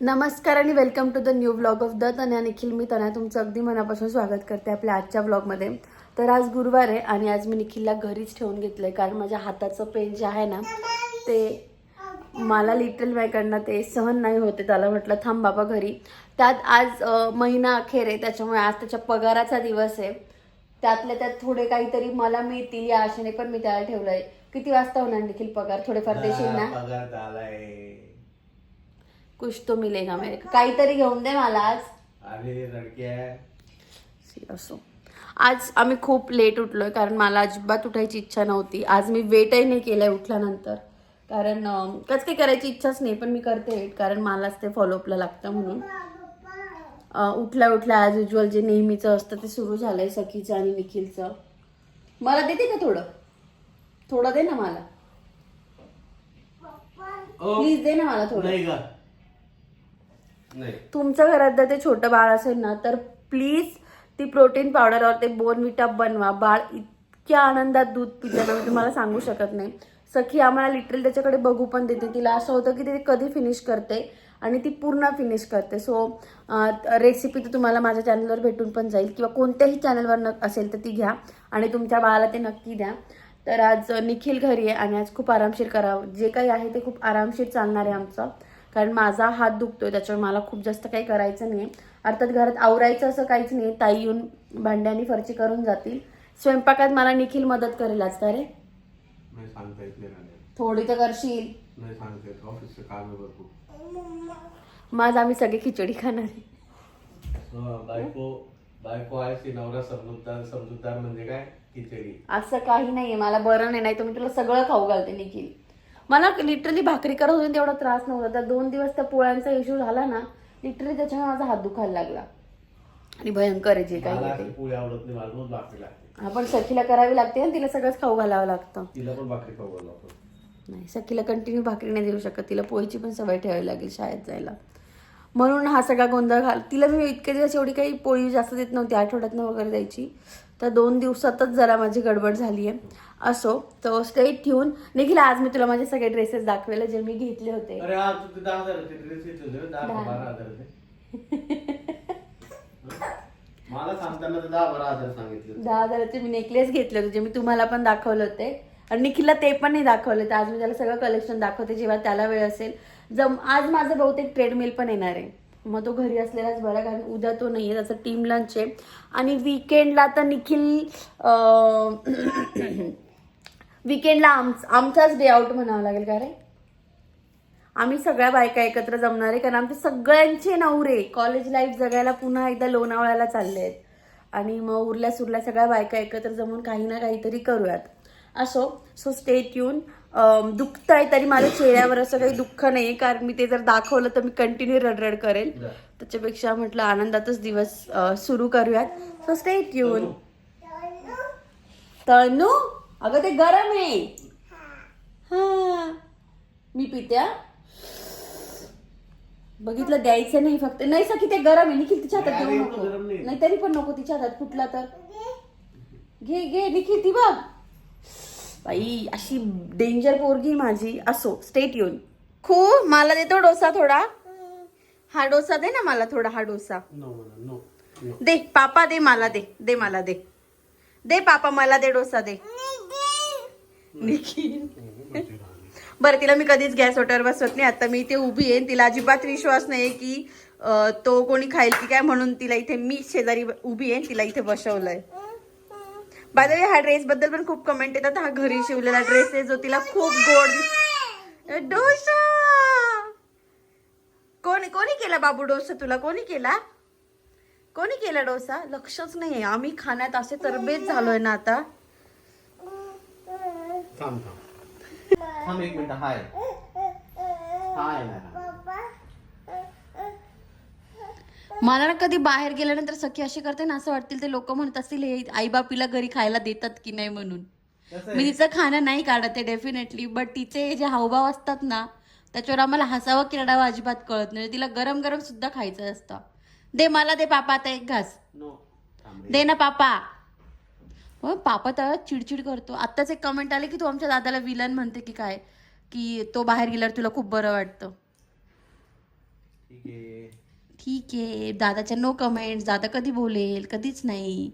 नमस्कार आणि welcome to the new blog of the Tanya Nikhil मी तन्या तुमचं अगदी मनापासून स्वागत करते आपल्या आजच्या ब्लॉगमध्ये तर आज गुरुवार आहे आणि आज मी निखिलला घरीच ठेवून घेतलं आहे कारण माझ्या हाताचं पेन जे आहे ना ते मला लिटल माझ्याकडनं ते सहन नाही होते त्याला म्हटलं थांब बाबा घरी. त्यात आज महिना अखेर आहे त्याच्यामुळे आज त्याच्या पगाराचा दिवस आहे. त्यातल्या त्यात थोडे काहीतरी मला मिळतील या आशेने पण मी त्याला ठेवलंय. किती वाजता होणार निखिल पगार? थोडेफार देशील ना? कुछ तो मिलेगा मेरे को. काहीतरी घेऊन दे मला आज। अरे लडक्या असो. आज आम्ही खूप लेट उठलोय कारण मला अजिबात उठायची इच्छा नव्हती. आज मी वेटही नाही केलंय उठल्यानंतर. कारण कसं काही करायची इच्छाच नाही पण मी करते वेट कारण मलाच ते फॉलोअपला लागतं म्हणून. उठल्या उठल्या ॲज युजल जे नेहमीचं असतं ते सुरू झालंय सखीचं आणि निखिलचं. मला देते का थोडं? थोडं दे ना मला. प्लीज दे ना मला थोडं. नाही का नाही तुमच्या घरात जर ते छोटं बाळ असेल ना तर प्लीज ती प्रोटीन पावडरवर ते बोनविटा बनवा. बाळ इतक्या आनंदात दूध पितं मी तुम्हाला सांगू शकत नाही. सखी आम्हाला लिटरली त्याच्याकडे बघू पण देते. तिला असं होतं की ते कधी फिनिश करते आणि ती पूर्ण फिनिश करते. सो रेसिपी तर तुम्हाला माझ्या चॅनलवर भेटून पण जाईल. किंवा कोणत्याही चॅनलवर न असेल तर ती घ्या आणि तुमच्या बाळाला ते नक्की द्या. तर आज निखिल घरी आहे आणि आज खूप आरामशीर करावं. जे काही आहे ते खूप आरामशीर चालणार आहे आमचं. कारण माझा हात दुखतोय त्याच्यामुळे मला खूप जास्त काही करायचं नाही अर्थात घरात आवरायचं असं काहीच नाही ताई येऊन भांड्यानी फरची करून जातील. स्वयंपाकात मला निखिल मदत करेल आज का रे नाही नाही. थोडी तर करशील. नाही आज आम्ही सगळे खिचडी खाणार आहे. हं, बायको बायको आहे ती नवरा समजूतदार समजूतदार म्हणजे काय? खिचडी. असं काही नाहीये. मला बरं नाही. नाही तर मी तुला सगळं खाऊ घालते निखिल. मला लिटरली भाकरी करत होती तेवढा त्रास नव्हता. त्या दोन दिवस त्या पोळ्यांचा इश्यू झाला ना लिटरली त्याच्यामुळे माझा हात दुखायला लागला. आणि भयंकर आहे जे काही मला आहे अशी ते पोळी आवडत नाही मला रोज भाकरी लागते. आपण सखीला करावी लागते आणि तिला सगळंच खाऊ घालावं लागतं. तिला पण भाकरी खाऊ आपण. नाही सखीला कंटिन्यू भाकरी नाही देऊ शकत. तिला पोळीची पण सवय ठेवावी लागेल शाळेत जायला. म्हणून हा सगळा गोंधळ घाल तिला मी इतके दिवस एवढी काही पोळी जास्त देत नव्हती आठवड्यातनं वगैरे द्यायची. तर दोन दिवसातच जरा माझी गडबड झाली आहे असो तर स्टेट ठेवून निखिल आज मी तुला माझे सगळे ड्रेसेस दाखवेल जे मी घेतले होते. अरे हा तू ते दहा हजाराचे ड्रेस घेतले होते ना, दहा का बारा हजाराचे मला सांगताना तर दहा बारा हजार सांगितले होते. दहा हजाराचे मी नेकलेस घेतले होते जे मी तुम्हाला पण दाखवले होते. आणि निखिलला ते पण नाही दाखवले तर आज मी त्याला सगळं कलेक्शन दाखवते जेव्हा त्याला वेळ असेल. जम आज माझं बहुतेक ट्रेडमिल पण येणार आहे. मग तो घरी असलेलाच बरा कारण उद्या तो नाही आहे त्याचं टीम लंच आहे. आणि विकेंडला तर निखिल विकेंडला आम आमचाच डे आउट म्हणावं लागेल का रे? आम्ही सगळ्या बायका एकत्र जमणार आहे कारण आमचे सगळ्यांचे नवरे कॉलेज लाईफ जगायला पुन्हा एकदा लोणावळ्याला चालले आहेत. आणि मग उरल्या सुरल्या सगळ्या बायका एकत्र जमून काही ना काहीतरी करूयात. असो सो स्टेट येऊन दुखत आहे तरी माझ्या चेहऱ्यावर असं काही दुःख नाही कारण मी ते जर दाखवलं तर मी कंटिन्यू रडरड करेल. त्याच्यापेक्षा म्हटलं आनंदातच दिवस सुरू करूयात. सो स्टेट येऊन तळनू अगं ते गरम आहे. हा. मी पित्या बघितलं द्यायचं नाही फक्त. नाही सखी ते गरम आहे. निखिल तिच्या हातात देऊ नको. नाही. तरी पण नको तिच्या हातात फुटला तर. घे घे निखिल ती बघ. बाई अशी डेंजर पोरगी माझी. असो स्टेट येऊन. खू मला देतो डोसा थोडा. हा डोसा दे ना मला थोडा हा डोसा. दे पापा दे मला दे. दे मला दे. दे पापा मला दे डोसा दे. निखिल. बरं तिला मी कधीच गॅस वॉटर बसवत नाही. आता मी इथे उभी आहे तिला अजिबात विश्वास नाही की तो कोणी खाईल की काय म्हणून तिला इथे मी शेजारी उभी आहे तिला इथे बसवलंय. बाय ह्या ड्रेस बद्दल पण खूप कमेंट येतात. हा घरी शिवलेला ड्रेस आहे जो तिला खूप गोड डोसा! कोणी कोणी केला बाबू डोसा तुला? कोणी केला? कोणी केला डोसा? लक्षच नाही आम्ही खाण्यात असे तरबेज झालोय ना आता. थांब थांब. थांब एक मिनिट. हाय. हाय ना मला ना कधी बाहेर गेल्यानंतर सखी अशी करते ना असं वाटतील ते लोक म्हणत असतील हे आई बापीला घरी खायला देतात की नाही म्हणून. मी तिचं खाणं नाही काढत आहे डेफिनेटली बट तिचे जे हावभाव असतात ना त्याच्यावर आम्हाला हसावं की रडावं अजिबात कळत नाही. तिला गरम गरम सुद्धा खायचं असतं. दे मला दे पापा आता एक घास. नो. दे ना पापा. हो पापा तर चिडचिड करतो. आत्ताच एक कमेंट आले की तू आमच्या दादाला विलन म्हणते की काय? की तो बाहेर गेल्यावर तुला खूप बरं वाटतं. ठीक आहे. ठीक आहे. दादाच्या नो कमेंट्स दादा कधी बोलेल? कधीच नाही.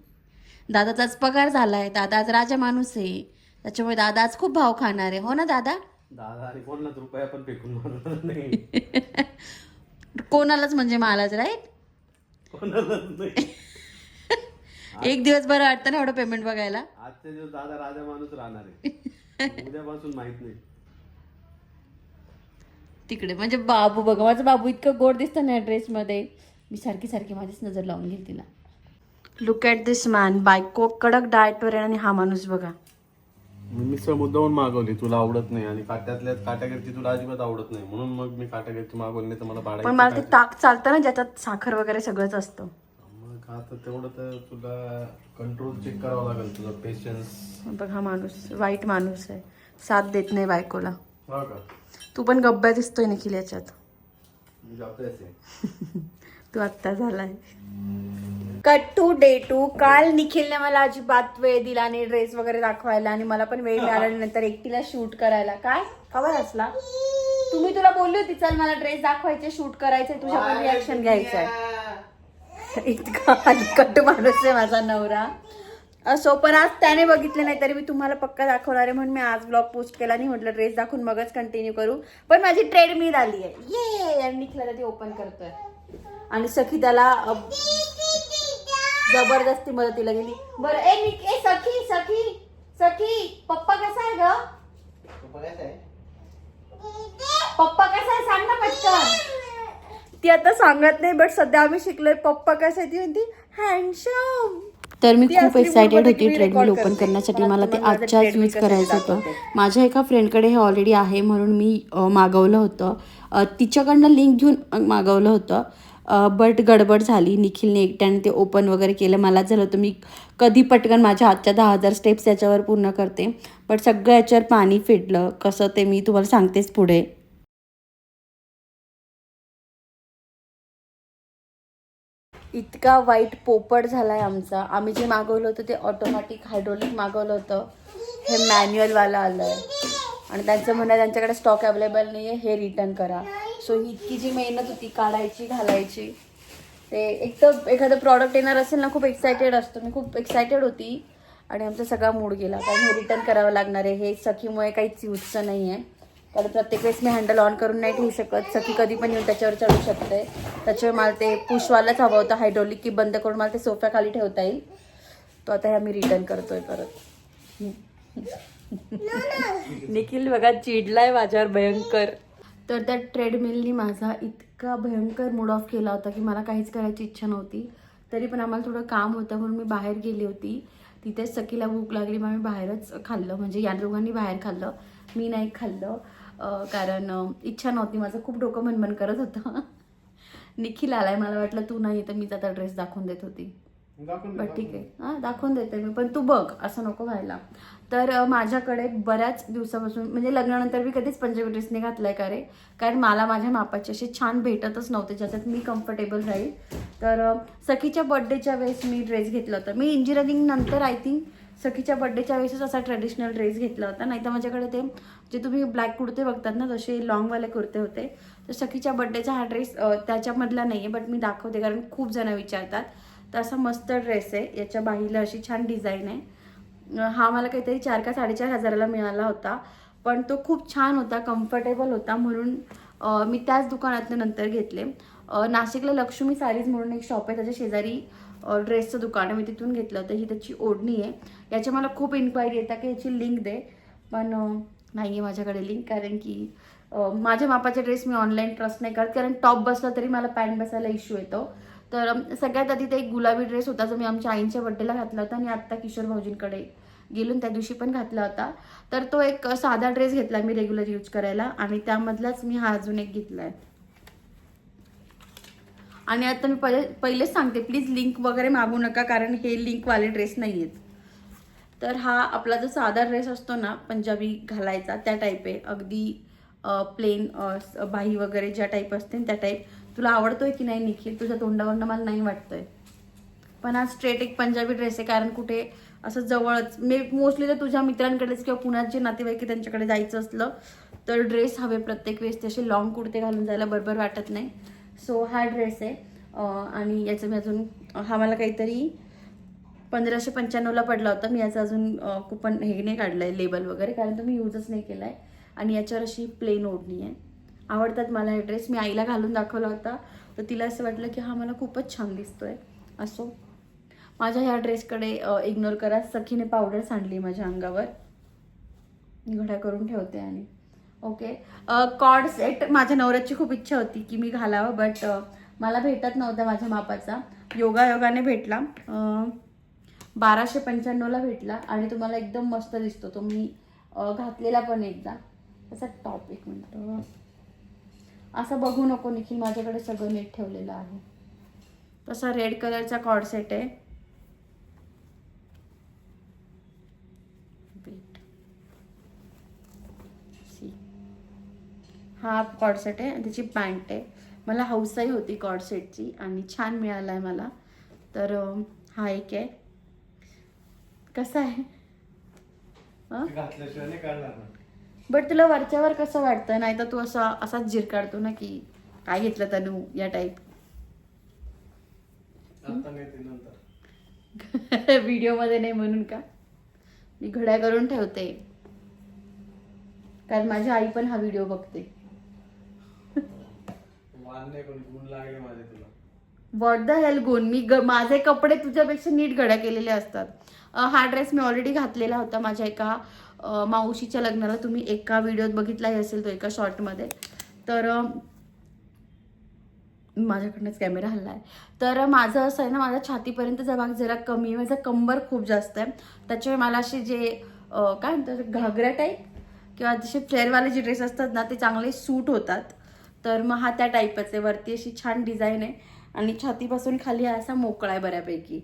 दादाचाच पगार झालाय. दादा आज राजा माणूस आहे. त्याच्यामुळे दादा आज खूप भाव खाणार आहे. हो ना दादा? दादा आणि पन्नास रुपया पण फेकून मारणार नाही. कोणालाच म्हणजे मलाच राईट कोणालाच नाही. एक दिवस बरं वाटतं ना एवढं पेमेंट बघायला? आजच्या दिवस दादा राजा माणूस राहणार आहे. उद्यापासून माहीत नाही. तिकडे म्हणजे बाबू बघा माझा बाबू इतकं गोड दिसतं ना ड्रेसमध्ये मी सारखी सारखी माझीच नजर लावून घेईल तिला. लुक ॲट दिस मॅन बायको कडक डाएटवर आहे आणि हा माणूस बघा. मी मिसळ मुद्दाहून मागवली तुला आवडत नाही आणि काट्यातल्या काट्यागरची तुला अजिबात आवडत नाही. म्हणून मग मी काट्यागरची मागवली नाही तर मला पण भाडायची मला ते ताक चालतं ना ज्याच्यात साखर वगैरे सगळंच असतं. मग आता तेवढं तर तुला कंट्रोल चेक करावं लागेल तुझा पेशन्स बघ हा माणूस वाईट माणूस आहे. साथ देत नाही बायकोला. हा का? तू पण गब्ब्या दिसतोय निखिल याच्यात. मी तू आत्ता झालाय. कट टू डे टू काल निखिलने मला अजिबात वेळ दिला नाही ड्रेस वगैरे दाखवायला आणि मला पण वेळ मिळाला नाही नंतर एकटीला शूट करायला. काय? खबर असला. तुम्ही तुला बोलली होती चल मला ड्रेस दाखवायचे शूट करायचे तुझ्या पण रिॲक्शन घ्यायचंय. इतका हलकट माणूस आहे माझा नवरा. असो पण आज त्याने बघितले नाही तरी मी तुम्हाला पक्का दाखवणार आहे म्हणून मी आज ब्लॉग पोस्ट केला नाही म्हटलं ड्रेस दाखवून मगच कंटिन्यू करू. पण माझी ट्रेड मी आली आहे. ये आणि निखिला ती ओपन करतोय. आणि सखी त्याला जबरदस्ती मदतीला गेली. बरं ए निक ए सखी सखी सखी पप्पा कसा आहे ग? पप्पा कसा आहे? सांग ना पटकन. ती आता सांगत नाही बट सध्या आम्ही शिकलोय पप्पा कसा आहे ती म्हणती हँडसम तर मी खूप एक्सायटेड होती मी ट्रेडमिल ओपन. करण्यासाठी. मला ते आजच्याच यूज करायचं होतं. माझ्या एका फ्रेंडकडे हे ऑलरेडी आहे म्हणून मी मागवलं होतं. तिच्याकडनं लिंक घेऊन मागवलं होतं. बट गडबड झाली. निखिलने एकट्याने ते ओपन वगैरे केलं. मला झालं होतं मी कधी पटकन माझ्या हातच्या दहा हजार स्टेप्स याच्यावर पूर्ण करते. बट सगळं याच्यावर पाणी फेडलं कसं ते मी तुम्हाला सांगतेच पुढे. इतका वाईट पोपट आहे आमचा. आम्ही जे मागवलं होतं ते ऑटोमॅटिक हायड्रोलिक मागवलं होतं. हे मॅन्युअलवालं आलं आहे आणि त्यांचं म्हणणं त्यांच्याकडे स्टॉक अवेलेबल नाही आहे हे रिटर्न करा. सो ही इतकी जी मेहनत होती काढायची घालायची ते एक तर एखादं प्रॉडक्ट येणार असेल ना खूप एक्सायटेड असतो. मी खूप एक्सायटेड होती आणि आमचा सगळा मूड गेला. कारण हे रिटर्न करावं लागणार आहे. हे सखीमुळे काहीच यूजचं नाही आहे कारण प्रत्येक वेळेस मी हँडल ऑन करून नाही ठेवू शकत. सखी कधी पण येऊन त्याच्यावर चढू शकते. त्याच्यामुळे मला ते पुशवालाच हवं होतं. हायड्रोलिक की बंद करून मला ते सोफ्याखाली ठेवता येईल. तो आता हे आम्ही रिटर्न करतोय परत. निखिल बघा चिडलाय माझ्यावर भयंकर. तर त्या ट्रेडमिलनी माझा इतका भयंकर मूड ऑफ केला होता की मला काहीच करायची इच्छा नव्हती. तरी पण आम्हाला थोडं काम होतं म्हणून मी बाहेर गेली होती. तिथेच सखीला भूक लागली मग मी बाहेरच खाल्लं. म्हणजे या दोघांनी बाहेर खाल्लं मी नाही खाल्लं. कारण इच्छा नव्हती. माझं खूप डोकं मनमन करत होतं. निखिल आलाय मला वाटलं तू नाही तर मीच आता ड्रेस दाखवून देत होती. बरं ठीक आहे. हां दाखवून देते मी. पण तू बघ असं नको व्हायला. तर माझ्याकडे बऱ्याच दिवसापासून म्हणजे लग्नानंतर मी कधीच पंजाबी ड्रेस नाही घातलाय का रे? कारण मला माझ्या मापाचे असे छान भेटतच नव्हते ज्याच्यात मी कम्फर्टेबल राहील. तर सखीच्या बर्थडेच्या वेळेस मी ड्रेस घेतला होता. मी इंजिनिअरिंग नंतर आय थिंक सखीच्या बर्थडेच्या वेळेसच असा ट्रेडिशनल ड्रेस घेतला होता. नाही तर माझ्याकडे ते जे तुम्ही ब्लॅक कुर्ते बघतात ना तसे लॉंगवाले कुर्ते होते. तर सखीच्या बर्थडेचा हा ड्रेस त्याच्यामधला नाही आहे बट मी दाखवते कारण खूप जण विचारतात. तर असा मस्त ड्रेस आहे. याच्या बाहीला अशी छान डिझाईन आहे. हा मला काहीतरी चार का साडेचार हजाराला मिळाला होता. पण तो खूप छान होता कम्फर्टेबल होता म्हणून मी त्याच दुकानातनं नंतर घेतले. नाशिकला लक्ष्मी सारीज म्हणून एक शॉप आहे. त्याच्या शेजारी ड्रेसचं दुकान आहे. मी तिथून घेतलं होतं. ही त्याची ओढणी आहे. याच्या मला खूप इन्क्वायरी येतात की याची लिंक दे. पण नाही आहे माझ्याकडे लिंक कारण की माझ्या मापाचे ड्रेस मी ऑनलाईन ट्रस्ट नाही करत. कारण टॉप बसला तरी मला पॅन्ट बसायला इश्यू येतो. तर सगळ्यात आधी ते एक गुलाबी ड्रेस होता जो मी आमच्या आईंच्या बड्डेला घातला होता आणि आत्ता किशोर भाऊजींकडे गेलो त्या दिवशी पण घातला होता. तर तो एक साधा ड्रेस घेतला मी रेग्युलर यूज करायला आणि त्यामधलाच मी हा अजून एक घेतलाय. आणि आता मी पहिले पहिलेच सांगते प्लीज लिंक वगैरे मागू नका कारण हे लिंकवाले ड्रेस नाही आहेत तर हा आपला जो साधा ड्रेस असतो ना पंजाबी घालायचा त्या टाईप आहे. अगदी प्लेन बाही वगैरे ज्या टाईप असते त्या टाईप तुला आवडतोय की नाही निखिल? तुझ्या तोंडावरनं मला नाही वाटतंय. पण आज स्ट्रेट एक पंजाबी ड्रेस आहे कारण कुठे असं जवळच मी मोस्टली तर तुझ्या मित्रांकडेच किंवा पुण्यात जे नातेवाईक त्यांच्याकडे जायचं असलं तर ड्रेस हवे प्रत्येक वेळेस. ते असे लॉंग कुर्ते घालून जायला बरोबर वाटत नाही. सो हा ड्रेस आहे. आणि याचं मी अजून हा मला काहीतरी पंधराशे पंच्याण्णवला पडला होता. मी याचा अजून कुपन हे नाही काढलं आहे लेबल वगैरे कारण तो मी यूजच नाही केला आहे आणि याच्यावर अशी प्लेन ओढणी आहे. आवडतात मला हे ड्रेस मी आईला घालून दाखवला होता. तर तिला असं वाटलं की हा मला खूपच छान दिसतोय. असो. माझ्या ह्या ड्रेसकडे इग्नोर करा. सखीने पावडर सांडली माझ्या अंगावर. मी घड्या करून ठेवते आणि. ओके कॉड सेट माझ्या नवऱ्याची खूप इच्छा होती की मी घालावं बट मला भेटत नव्हता माझ्या मापाचा योगा योगाने भेटला बाराशे पंच्याण्णवला भेटला आणि तुम्हाला एकदम मस्त दिसतो. तो मी घातलेला पण एकदा. असा टॉप एक मिनटं. असं बघू नको निखिल माझ्याकडे सगळं नीट ठेवलेलं आहे. तसा रेड कलरचा कॉड सेट आहे. हा कॉड सेट आहे आणि त्याची पॅन्ट आहे. मला हौसाही होती कॉड सेटची आणि छान मिळाला आहे मला. तर हा एक आहे. कसा आहे? बट तुला वरच्यावर कसं वाटतं? नाही तर तू असा असाच जिर काढतो ना की काय घेतलं तनू? या टाईप व्हिडिओमध्ये नाही म्हणून का? मी घड्या करून ठेवते. कारण माझी आई पण हा व्हिडिओ बघते. व्हॉट द हेल गुण मी माझे कपडे तुझ्यापेक्षा नीट घड्या केलेले असतात. हा ड्रेस मी ऑलरेडी घातलेला होता माझ्या एका मावशीच्या लग्नाला तुम्ही एका व्हिडिओत बघितलाही असेल तो एका शॉर्टमध्ये तर माझ्याकडनंच कॅमेरा हल्ला आहे तर माझं असं आहे ना माझ्या छातीपर्यंतचा भाग जरा कमी आहे. माझा कंबर खूप जास्त आहे. त्याच्यामुळे मला असे जे काय म्हणतात घागरा टाईप किंवा जसे फ्लेअरवाले जे ड्रेस असतात ना ते चांगले सूट होतात. तर मग हा त्या टाईपच आहे. वरती अशी छान डिझाईन आहे. आणि छातीपासून खाली हा असा मोकळा आहे बऱ्यापैकी.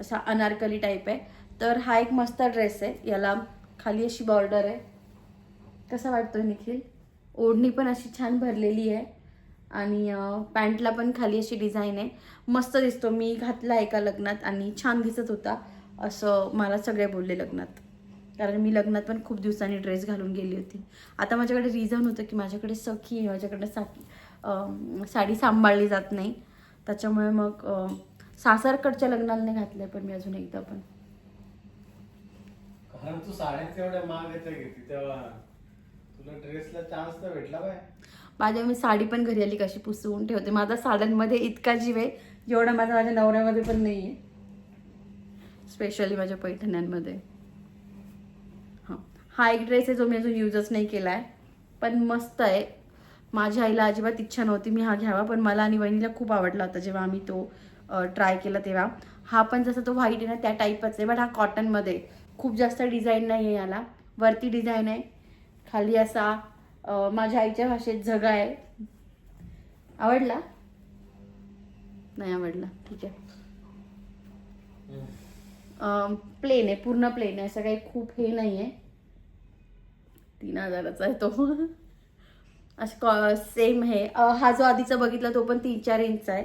असा अनारकली टाईप आहे. तर हा एक मस्त ड्रेस आहे. याला खाली अशी बॉर्डर आहे. कसा वाटतोय निखिल? ओढणी पण अशी छान भरलेली आहे. आणि पॅन्टला पण खाली अशी डिझाईन आहे. मस्त दिसतो. मी घातला एका लग्नात आणि छान दिसत होता असं मला सगळे बोलले लग्नात. कारण मी लग्नात पण खूप दिवसांनी ड्रेस घालून गेली होती. आता माझ्याकडे रिझन होतं की माझ्याकडे सखी आहे. माझ्याकडे साखी साडी सांभाळली जात नाही. त्याच्यामुळे मग सासरकडच्या लग्नाला नाही घातलंय पण मी अजून एकदा पण. अरे तू साड्या तेवढ्या महागाच्या घेते तेव्हा तुला ड्रेसला चान्स तर भेटला बाय. माझ्या मी साडी पण घरी आली कशी पुसवून ठेवते. माझा साड्यांमध्ये इतका जीव आहे. जेवढा माझा माझ्या नवऱ्यामध्ये पण नाही आहे स्पेशली माझ्या पैठण्यांमध्ये. हां. हा एक ड्रेस आहे जो मी अजून यूजच नाही केला आहे पण मस्त आहे. माझ्या आईला अजिबात इच्छा नव्हती मी हा घ्यावा पण मला आणि वहिनीला खूप आवडला होता जेव्हा आम्ही तो ट्राय केला तेव्हा. हा पण जसा तो व्हाईट आहे ना त्या टाईपच आहे. बट हा कॉटनमध्ये खूप जास्त डिझाईन नाही आहे याला. वरती डिझाईन आहे. खाली असा माझ्या आईच्या भाषेत झगा आहे. आवडला? नाही आवडला. ठीक आहे. प्लेन आहे पूर्ण प्लेन आहे. असं काही खूप हे नाही आहे तीन हजाराचा आहे तो. असं सेम आहे अं, हा जो आधीचा बघितला तो पण तीन चार इंच आहे.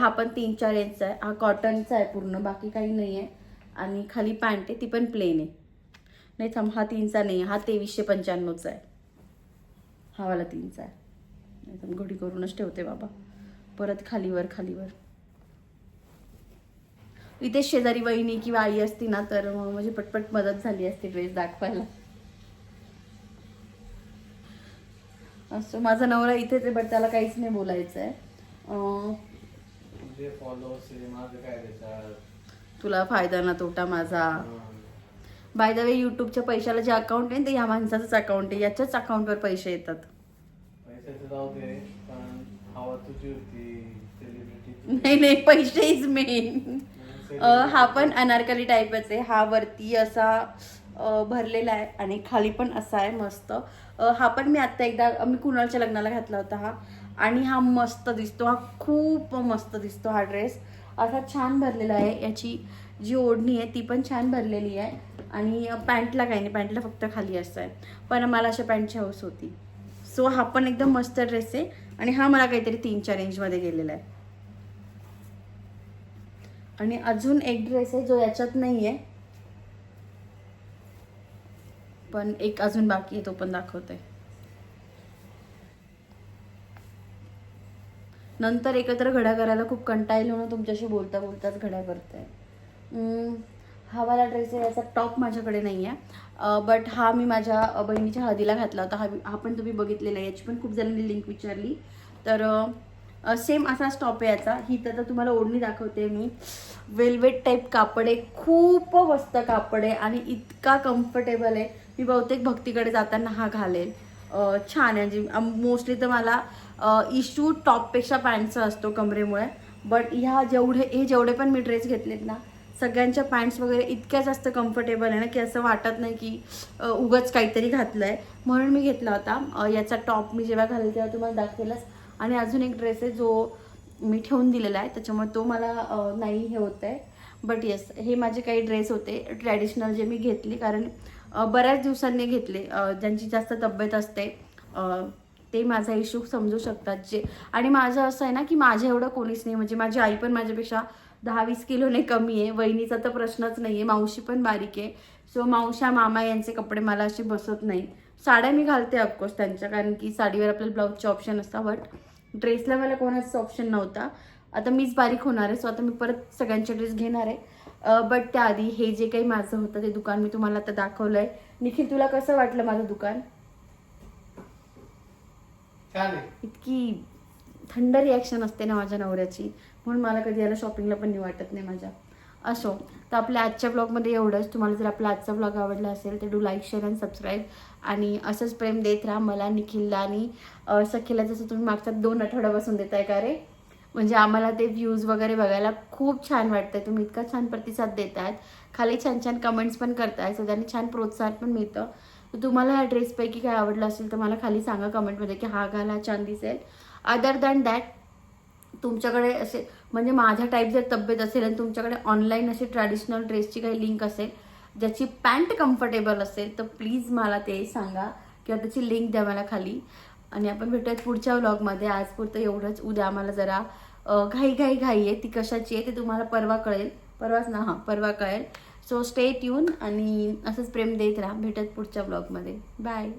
हा पण तीन चार इंच आहे. हा कॉटनचा आहे पूर्ण. बाकी काही नाही आहे आणि खाली पॅन्ट आहे ती पण प्लेन आहे. नाही थांब हा तीनचा नाही हा तेवीसशे पंच्याण्णवचा आहे. हा वाला तीनचा आहे. नाही तर घडी करूनच ठेवते बाबा. परत खालीवर खालीवर. इथे शेजारी वहिनी किंवा आई असती ना तर मग माझी पटपट मदत झाली असती ड्रेस दाखवायला. असं माझा नवरा इथेच आहे बट त्याला काहीच नाही बोलायचं आहे तुला फायदा ना तोटा माझा. बाय द वे युट्यूबच्या पैशाला जे अकाउंट आहे ते या माणसाचंच अकाउंट आहे. याच्याच अकाउंटवर पैसे येतात. नाही नाही पैसे इज मेन हा पण अनारकली टाईपच आहे. हा वरती असा भरलेला आहे आणि खाली पण असा आहे मस्त. हा पण मी आत्ता एकदा मी कुणालच्या लग्नाला घातला होता हा. आणि हा मस्त दिसतो. हा खूप मस्त दिसतो हा ड्रेस असा छान भरलेला आहे. याची जी ओढणी आहे ती पण छान भरलेली आहे. आणि पॅन्टला काही नाही पॅन्टला फक्त खाली असं आहे. पण मला अशा पॅन्टची हौस होती. सो हा पण एकदम मस्त ड्रेस आहे. आणि हा मला काहीतरी तीन चार रेंजमध्ये गेलेला आहे. आणि अजून एक ड्रेस आहे जो याच्यात नाही आहे पण एक अजून बाकी आहे तो पण दाखवते. नंतर एकत्र घड्या करायला खूप कंटाळली म्हणून तुमच्याशी बोलता बोलताच घड्या करते. हा वाला ड्रेस आहे याचा टॉप माझ्याकडे नाही आहे बट हा मी माझ्या बहिणीच्या हळदीला घातला होता. हा हा पण तुम्ही बघितलेला आहे. याची पण खूप जणांनी लिंक विचारली. तर सेम असाच टॉप आहे याचा. ही तर तुम्हाला ओढणी दाखवते मी. वेल्वेट टाईप कापड आहे. खूप मस्त कापड आहे आणि इतका कम्फर्टेबल आहे. मी बहुतेक भक्तीकडे जाताना हा घालेल. छान आहे. म्हणजे मोस्टली तर मला इशू टॉपपेक्षा पॅन्टचा असतो कमरेमुळे. बट ह्या जेवढे हे जेवढे पण मी ड्रेस घेतलेत ना सगळ्यांच्या पॅन्ट्स वगैरे इतक्या जास्त कम्फर्टेबल आहे ना की असं वाटत नाही की उगंच उगाच काहीतरी घातलं आहे म्हणून मी घेतला होता. याचा टॉप मी जेव्हा घालेल तेव्हा तुम्हाला दाखवेलच. आणि अजून एक ड्रेस आहे जो मी ठेवून दिलेला आहे. त्याच्यामुळे तो मला नाही हे होत आहे बट येस हे माझे काही ड्रेस होते. ट्रॅडिशनल जे मी घेतले. कारण बऱ्याच दिवसांनी घेतले. ज्यांची जास्त तब्येत असते ते माझा इश्यू समजू शकतात जे. आणि माझं असं आहे ना की माझ्या एवढं कोणीच नाही. म्हणजे माझी आई पण माझ्यापेक्षा दहा वीस किलोने कमी आहे. वहिनीचा तर प्रश्नच नाही आहे मावशी पण बारीक आहे. सो मावशा मामा यांचे कपडे मला असे बसत नाही. साड्या मी घालते ऑफकोर्स त्यांच्या. कारण की साडीवर आपल्याला ब्लाऊजचे ऑप्शन असतात. बट ड्रेसला मला कोणाचाच ऑप्शन नव्हता. आता मीच बारीक होणार आहे. सो आता मी परत सगळ्यांचे ड्रेस घेणार आहे. बट त्याआधी हे जे काही माझं होतं ते दुकान मी तुम्हाला आता दाखवलं आहे निखिल तुला कसं वाटलं माझं दुकान? इतकी थंड रिॲक्शन असते ना माझ्या नवऱ्याची. म्हणून मला कधी याला शॉपिंगला पण नाही वाटत नाही माझ्या. असो तर आपल्या आजच्या ब्लॉगमध्ये एवढंच. तुम्हाला जर आपला आजचा ब्लॉग आवडला असेल तर do like share and subscribe आणि असंच प्रेम देत राहा मला निखिलला आणि सखीला जसं तुम्ही मागच्या दोन आठवड्यापासून देताय का रे? म्हणजे आम्हाला ते व्ह्यूज वगैरे बघायला खूप छान वाटतं तुम्ही इतका छान प्रतिसाद देत आहेत खाली छान छान कमेंट्स पण करताय. सो त्यांनी छान प्रोत्साहन पण मिळतं. तर तुम्हाला ह्या ड्रेसपैकी काय आवडलं असेल तर मला खाली सांगा कमेंटमध्ये की हा घाल हा छान दिसेल. अदर दॅन दॅट तुमच्याकडे असे म्हणजे माझ्या टाईप जर तब्येत असेल आणि तुमच्याकडे ऑनलाईन अशी ट्रॅडिशनल ड्रेसची काही लिंक असेल ज्याची पॅन्ट कम्फर्टेबल असेल तर प्लीज मला ते सांगा किंवा त्याची लिंक द्या मला खाली. आणि आपण भेटूयात पुढच्या व्लॉगमध्ये आजपुरतं एवढंच. उद्या आम्हाला जरा घाई घाई घाई आहे ती कशाची आहे ते तुम्हाला परवा कळेल. परवाच ना हां परवा कळेल. सो स्टे ट्यून आणि असंच प्रेम देत राहा. भेटत पुढच्या ब्लॉगमध्ये बाय